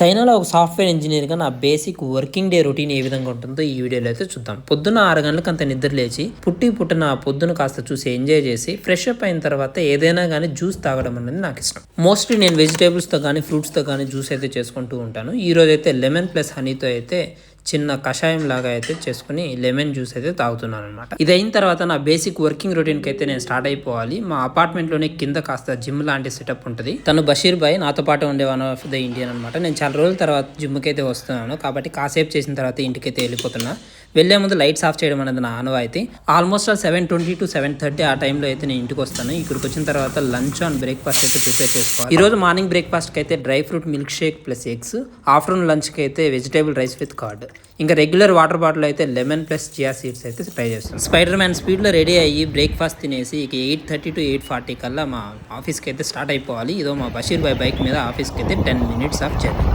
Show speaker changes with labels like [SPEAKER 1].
[SPEAKER 1] చైనాలో ఒక సాఫ్ట్వేర్ ఇంజనీర్గా నా బేసిక్ వర్కింగ్ డే రొటీన్ ఏ విధంగా ఉంటుందో ఈ వీడియోలో అయితే చూద్దాం. పొద్దున్న ఆరు గంటలకు అంత నిద్ర లేచి పుట్టి పుట్టిన పొద్దున కాస్త చూసి ఎంజాయ్ చేసి ఫ్రెష్ అప్ అయిన తర్వాత ఏదైనా కానీ జ్యూస్ తాగడం అనేది నాకు ఇష్టం. మోస్ట్లీ నేను వెజిటేబుల్స్తో కానీ ఫ్రూట్స్తో కానీ జ్యూస్ అయితే చేసుకుంటూ ఉంటాను. ఈరోజు అయితే లెమన్ ప్లస్ హనీతో అయితే చిన్న కషాయం లాగా అయితే చేసుకుని లెమన్ జ్యూస్ అయితే తాగుతున్నాను అనమాట ఇది అయిన తర్వాత నా బేసిక్ వర్కింగ్ రొటీన్కి అయితే నేను స్టార్ట్ అయిపోవాలి. మా అపార్ట్మెంట్లోనే కింద కాస్త జిమ్ లాంటి సెటప్ ఉంటుంది. తను బషీర్ భాయ్ నాతో పాటు ఉండే వన్ ఆఫ్ ద ఇండియన్ అనమాట నేను చాలా రోజుల తర్వాత జిమ్కి అయితే వస్తున్నాను. కాబట్టి కాసేపు చేసిన తర్వాత ఇంటికైతే వెళ్ళిపోతున్నా. వెళ్ళే ముందు లైట్స్ ఆఫ్ చేయడం అనేది నా అనువైతే almost seven twenty to seven thirty ఆ టైంలో అయితే నేను ఇంటికి వస్తాను. ఇక్కడికి వచ్చిన తర్వాత లంచ్ అండ్ బ్రేక్ఫాస్ట్ అయితే ప్రిపేర్ చేసుకోవాలి. ఈ రోజు మార్నింగ్ బ్రేక్ఫాస్ట్కి అయితే dry fruit milk shake plus eggs. Afternoon లంచ్కి అయితే వెజిటేబుల్ రైస్ విత్ కార్డ్. ఇంకా రెగ్యులర్ వాటర్ బాటిల్ అయితే లెమన్ ప్లస్ చియా సీడ్స్ అయితే ట్రై చేస్తాను స్పైడర్ మ్యాన్ స్పీడ్లో రెడీ అయ్యి బ్రేక్ఫాస్ట్ తినేసి ఇక eight thirty to eight forty కల్లా మా ఆఫీస్కి అయితే స్టార్ట్ అయిపోవాలి. ఇదో మా బషీర్ బాయ్ బైక్ మీద ఆఫీస్కి అయితే టెన్ మినిట్స్ ఆఫ్ జర్నీ.